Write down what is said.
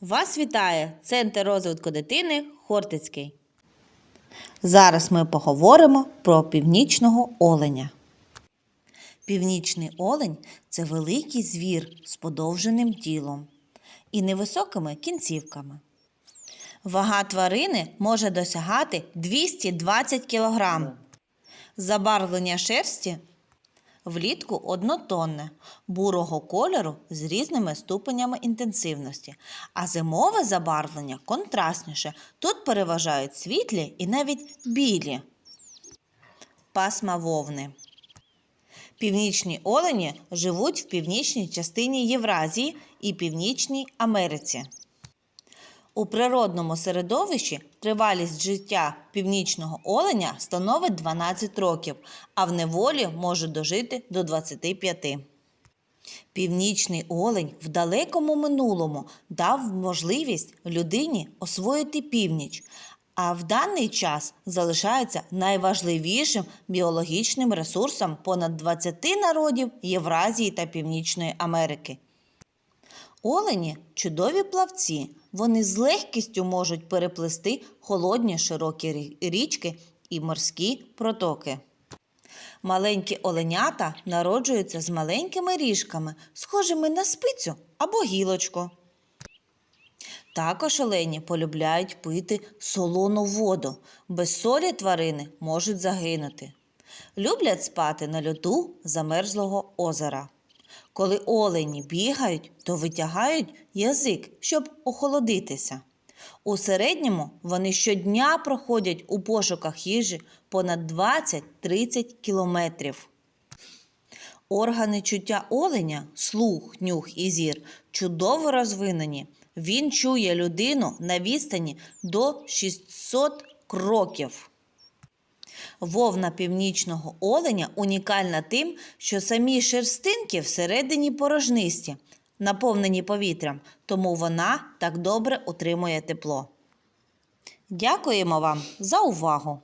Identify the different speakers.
Speaker 1: Вас вітає Центр розвитку дитини Хортицький. Зараз ми поговоримо про північного оленя. Північний олень це великий звір з подовженим тілом і невисокими кінцівками. Вага тварини може досягати 220 кг. Забарвлення шерсті влітку однотонне, бурого кольору з різними ступенями інтенсивності, а зимове забарвлення контрастніше. Тут переважають світлі і навіть білі пасма вовни. Північні олені живуть в північній частині Євразії і Північній Америці. У природному середовищі тривалість життя північного оленя становить 12 років, а в неволі може дожити до 25. Північний олень в далекому минулому дав можливість людині освоїти північ, а в даний час залишається найважливішим біологічним ресурсом понад 20 народів Євразії та Північної Америки. Олені чудові плавці. Вони з легкістю можуть переплисти холодні широкі річки і морські протоки. Маленькі оленята народжуються з маленькими ріжками, схожими на спицю або гілочку. Також олені полюбляють пити солону воду. Без солі тварини можуть загинути. Люблять спати на льоду замерзлого озера. Коли олені бігають, то витягають язик, щоб охолодитися. У середньому вони щодня проходять у пошуках їжі понад 20-30 кілометрів. Органи чуття оленя, слух, нюх і зір чудово розвинені. Він чує людину на відстані до 600 кроків. Вовна північного оленя унікальна тим, що самі шерстинки всередині порожнисті, наповнені повітрям, тому вона так добре утримує тепло. Дякуємо вам за увагу!